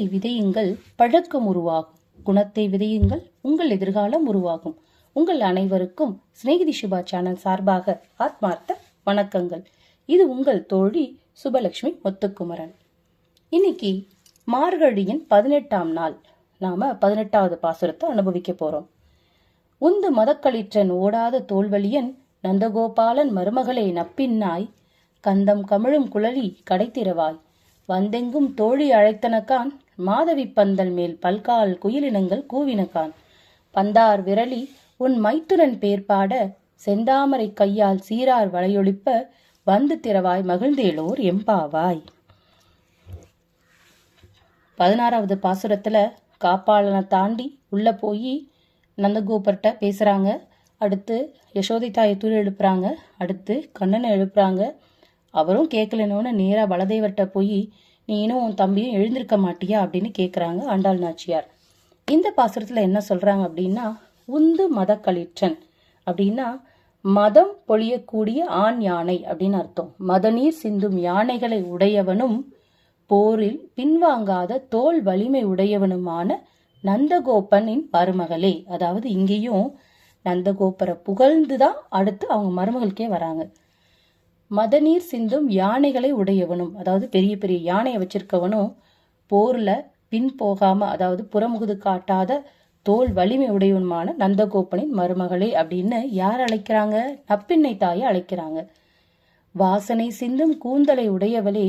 குணத்தை விதையுங்கள். பழக்கம் உருவாகும். குணத்தை விதையுங்கள். உங்கள் எதிர்காலம் உருவாகும். உங்கள் அனைவருக்கும் சிநேகிதி சுபா சேனல் சார்பாக ஆத்மார்த்த வணக்கங்கள். இது உங்கள் தோழி சுபலட்சுமி முத்துக்குமரன். இன்னைக்கு மார்கழியின் பதினெட்டாம் நாள். நாம பதினெட்டாவது பாசுரத்தை அனுபவிக்க போறோம். உந்து மதக்களிற்றன் ஓடாத தோல்வழியன் நந்தகோபாலன் மருமகளை நப்பின்னாய். கந்தம் கமிழும் குழலி கடைத்திரவாய். வந்தெங்கும் தோழி அழைத்தனக்கான் மாதவி பந்தல் மேல் பல்கால் குயிலினங்கள் கூவினகான் பந்தார் விரலி உன் மைத்துனன் பேர் பாட செந்தாமரை கையால் சீரார் வளையொழிப்ப வந்து திறவாய் மகிழ்ந்தேலோர் எம்பாவாய். பதினாறாவது பாசுரத்துல காப்பாளனை தாண்டி உள்ள போய் நந்தகோபர்கிட்ட பேசுறாங்க. அடுத்து யசோதை தாயை தூள் எழுப்புறாங்க. அடுத்து கண்ணனை எழுப்புறாங்க. அவரும் கேட்கலனோன்னு நேரா பலதேவர்கிட்ட போய் நீனும் உன் தம்பியும் எழுந்திருக்க மாட்டியா அப்படின்னு கேட்குறாங்க ஆண்டாள் நாச்சியார். இந்த பாசுரத்தில் என்ன சொல்கிறாங்க அப்படின்னா உந்து மத களிற்றன் அப்படின்னா மதம் பொழியக்கூடிய ஆண் யானை அப்படின்னு அர்த்தம். மதநீர் சிந்தும் யானைகளை உடையவனும் போரில் பின்வாங்காத தோல் வலிமை உடையவனுமான நந்தகோபனின் மருமகளே. அதாவது இங்கேயும் நந்தகோபரை புகழ்ந்து தான் அடுத்து அவங்க மருமகளுக்கே வராங்க. மதநீர் சிந்தும் யானைகளை உடையவனும் அதாவது பெரிய பெரிய யானையை வச்சிருக்கவனும் போர்ல பின் போகாம அதாவது புறமுகுது காட்டாத தோல் வலிமை உடையவனுமான நந்தகோபனின் மருமகளே அப்படின்னு யார் அழைக்கிறாங்க? நப்பின்னை தாயை அழைக்கிறாங்க. வாசனை சிந்தும் கூந்தலை உடையவளே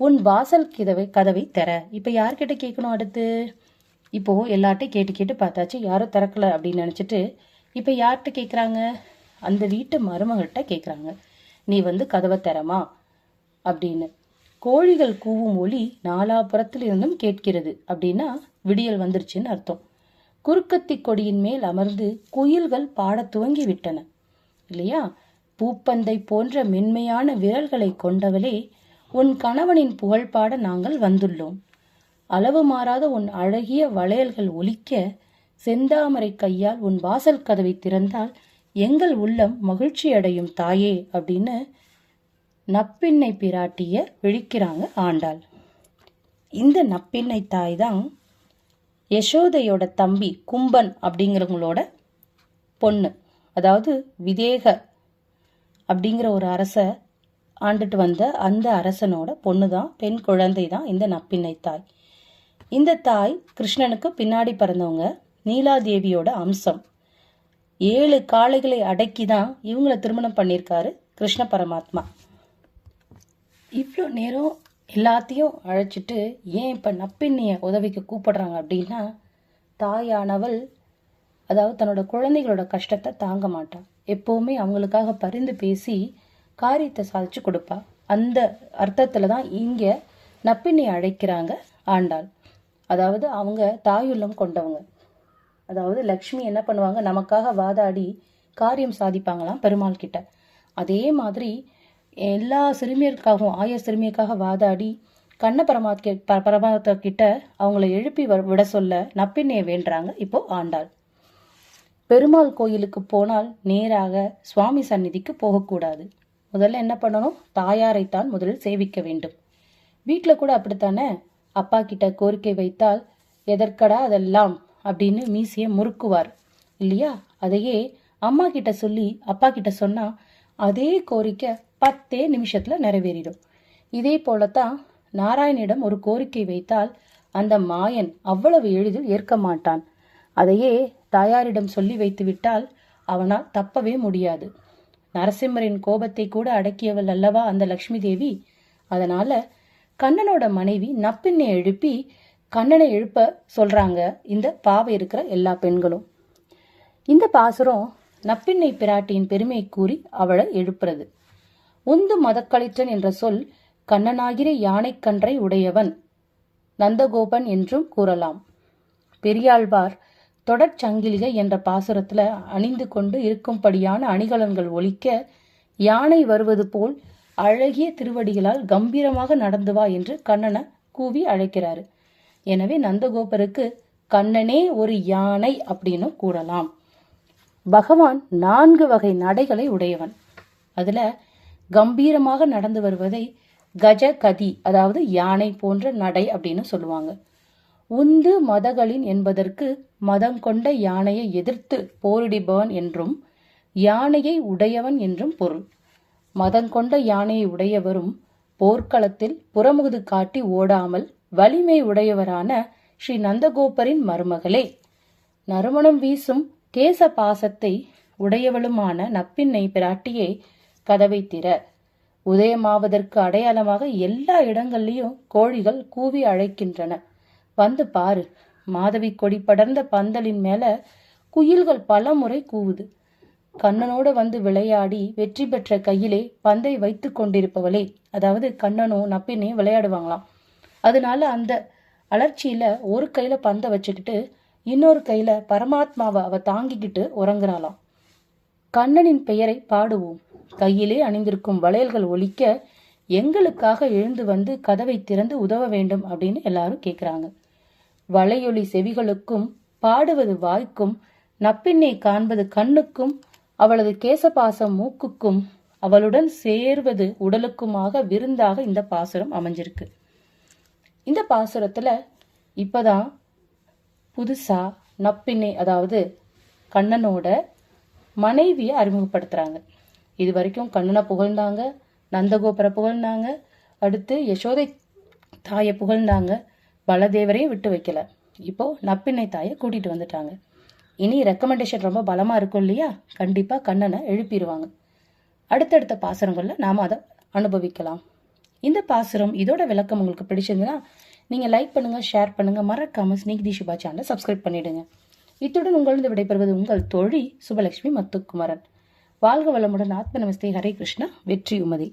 உன் வாசல் கிதவை கதவை தர. இப்ப யார்கிட்ட கேட்கணும் அடுத்து? இப்போ எல்லார்ட்டையும் கேட்டு கேட்டு பார்த்தாச்சு யாரும் திறக்கல அப்படின்னு நினைச்சிட்டு இப்ப யார்கிட்ட கேட்குறாங்க? அந்த வீட்டு மருமகள்கிட்ட கேட்குறாங்க. நீ வந்து கதவை தரமா? அப்படின்னு. கோழிகள் கூவும் ஒளி நாலாபுறத்தில் இருந்தும் கேட்கிறது. அப்படின்னா விடியல் வந்துருச்சுன்னு அர்த்தம். குறுக்கத்தி கொடியின் மேல் அமர்ந்து குயில்கள் பாடத் துவங்கி விட்டன இல்லையா? பூப்பந்தை போன்ற மென்மையான விரல்களை கொண்டவளே உன் கணவனின் புகழ் பாட நாங்கள் வந்துள்ளோம். அளவு மாறாத உன் அழகிய வளையல்கள் ஒலிக்க செந்தாமரை கையால் உன் வாசல் கதவை திறந்தால் எங்கள் உள்ளம் மகிழ்ச்சி அடையும் தாயே அப்படின்னு நப்பின்னை பிராட்டிய விழிக்கிறாங்க ஆண்டாள். இந்த நப்பின்னை தாய் தான் யசோதையோட தம்பி கும்பன் அப்படிங்கிறவங்களோட பொண்ணு. அதாவது விதேக அப்படிங்கிற ஒரு அரச ஆண்டுட்டு வந்த அந்த அரசனோட பொண்ணு தான் பெண் குழந்தை தான் இந்த நப்பின்னை தாய். இந்த தாய் கிருஷ்ணனுக்கு பின்னாடி பிறந்தவங்க நீலாதேவியோட அம்சம். ஏழு காளைகளை அடக்கி தான் இவங்கள திருமணம் பண்ணியிருக்காரு கிருஷ்ண பரமாத்மா. இவ்வளோ நேரம் எல்லாத்தையும் அழைச்சிட்டு ஏன் இப்போ நப்பின்னைய உதவிக்கு கூப்பிடுறாங்க அப்படின்னா தாயானவள் அதாவது தன்னோட குழந்தைகளோட கஷ்டத்தை தாங்க மாட்டாள் எப்போவுமே அவங்களுக்காக பரிந்து பேசி காரியத்தை சாதிச்சு கொடுப்பா. அந்த அர்த்தத்தில் தான் இங்கே நப்பினை அழைக்கிறாங்க ஆண்டாள். அதாவது அவங்க தாயுள்ளம் கொண்டவங்க. அதாவது லக்ஷ்மி என்ன பண்ணுவாங்க? நமக்காக வாதாடி காரியம் சாதிப்பாங்களாம் பெருமாள் கிட்ட. அதே மாதிரி எல்லா சிறுமியருக்காகவும் ஆய சிறுமியருக்காக வாதாடி கண்ண பரமாத்க ப- கிட்ட அவங்கள எழுப்பி வ- விட சொல்ல நப்பின்னைய வேண்டுறாங்க இப்போ ஆண்டாள். பெருமாள் கோயிலுக்கு போனால் நேராக சுவாமி சந்நிதிக்கு போகக்கூடாது. முதல்ல என்ன பண்ணணும்? தாயாரைத்தான் முதலில் சேவிக்க வேண்டும். வீட்டில் கூட அப்படித்தானே? அப்பா கிட்ட கோரிக்கை வைத்தால் எதற்கடா அதெல்லாம்? அப்படின்னு மீசையை முறுக்குவார். இல்லையா? அதையே அம்மா கிட்ட சொல்லி அப்பா கிட்ட சொன்னா அதே கோரிக்கை பத்தே நிமிஷத்துல நிறைவேறிடும். இதே போலத்தான் நாராயணிடம் ஒரு கோரிக்கை வைத்தால் அந்த மாயன் அவ்வளவு எளிதில் ஏற்க மாட்டான். அதையே தாயாரிடம் சொல்லி வைத்து விட்டால் அவனால் தப்பவே முடியாது. நரசிம்மரின் கோபத்தை கூட அடக்கியவள் அல்லவா அந்த லக்ஷ்மி தேவி? அதனால கண்ணனோட மனைவி நப்பின்னை எழுப்பி கண்ணனை எழுப்ப சொல்றாங்க. இந்த பாவை இருக்கிற எல்லா பெண்களும். இந்த பாசுரம் நப்பின்னை பிராட்டியின் பெருமையை கூறி அவளை எழுப்புறது. உந்து மதக்களிற்றன் என்ற சொல் கண்ணனாகிற யானைக்கன்றை உடையவன் நந்தகோபன் என்றும் கூறலாம். பெரியாழ்வார் தொடர்ச்சங்கிலிகை என்ற பாசுரத்துல அணிந்து கொண்டு இருக்கும்படியான அணிகலன்கள் ஒழிக்க யானை வருவது போல் அழகிய திருவடிகளால் கம்பீரமாக நடந்து வா என்று கண்ணனை கூவி அழைக்கிறாரு. எனவே நந்தகோபருக்கு கண்ணனே ஒரு யானை அப்படின்னு கூறலாம். பகவான் நான்கு வகை நடைகளை உடையவன். அதுல கம்பீரமாக நடந்து வருவதை கஜ கதி அதாவது யானை போன்ற நடை அப்படின்னு சொல்லுவாங்க. உந்து மதகளின் என்பதற்கு மதம் கொண்ட யானையை எதிர்த்து போரிடிபவன் என்றும் யானையை உடையவன் என்றும் பொருள். மதம் கொண்ட யானையை உடையவரும் போர்க்களத்தில் புறமுகுது காட்டி ஓடாமல் வலிமை உடையவரான ஸ்ரீ நந்தகோபரின் மருமகளே. நறுமணம் வீசும் கேச பாசத்தை உடையவளுமான நப்பின்னை பிராட்டியே கதவை திற. உதயமாவதற்கு அடையாளமாக எல்லா இடங்கள்லேயும் கோழிகள் கூவி அழைக்கின்றன. வந்து பாரு. மாதவி கொடி படர்ந்த பந்தலின் மேல குயில்கள் பல முறை கூவுது. கண்ணனோடு வந்து விளையாடி வெற்றி பெற்ற கையிலே பந்தை வைத்து கொண்டிருப்பவளே. அதாவது கண்ணனும் நப்பினையும் விளையாடுவாங்களாம். அதனால அந்த அலர்ச்சியில ஒரு கையில பந்தை வச்சுக்கிட்டு இன்னொரு கையில பரமாத்மாவை அவ தாங்கிக்கிட்டு உறங்குறாளாம். கண்ணனின் பெயரை பாடுவோம். கையிலே அணிந்திருக்கும் வளையல்கள் ஒழிக்க எங்களுக்காக எழுந்து வந்து கதவை திறந்து உதவ வேண்டும் அப்படின்னு எல்லாரும் கேட்குறாங்க வளையொலி செவிகளுக்கும் பாடுவது வாய்க்கும் நப்பின்னை காண்பது கண்ணுக்கும் அவளது கேசபாசம் மூக்குக்கும் அவளுடன் சேர்வது உடலுக்குமாக விருந்தாக இந்த பாசுரம் அமைஞ்சிருக்கு. இந்த பாசுரத்தில் இப்போதான் புதுசாக நப்பின்னை அதாவது கண்ணனோட மனைவியை அறிமுகப்படுத்துகிறாங்க இது வரைக்கும் கண்ணனை புகழ்ந்தாங்க நந்தகோபுரை புகழ்ந்தாங்க அடுத்து யசோதை தாயை புகழ்ந்தாங்க பலதேவரையும் விட்டு வைக்கல. இப்போ நப்பின்னை தாயை கூட்டிகிட்டு வந்துட்டாங்க. இனி ரெக்கமெண்டேஷன் ரொம்ப பலமாக இருக்கும் இல்லையா? கண்டிப்பாக கண்ணனை எழுப்பிடுவாங்க அடுத்தடுத்த பாசனங்களில் நாம் அதை அனுபவிக்கலாம். இந்த பாசுரம் இதோட விளக்கம் உங்களுக்கு பிடிச்சிருந்ததுன்னா நீங்க லைக் பண்ணுங்க ஷேர் பண்ணுங்க. மறக்காமல் ஸ்னேகிதி சுபா சேனலை சப்ஸ்கிரைப் பண்ணிடுங்க. இத்துடன் உங்களிருந்து விடைபெறுவது உங்கள் தோழி சுபலட்சுமி மத்துக்குமரன். வாழ்க வளமுடன். ஆத்ம நமஸ்தே. ஹரே கிருஷ்ணா. வெற்றி உமதி.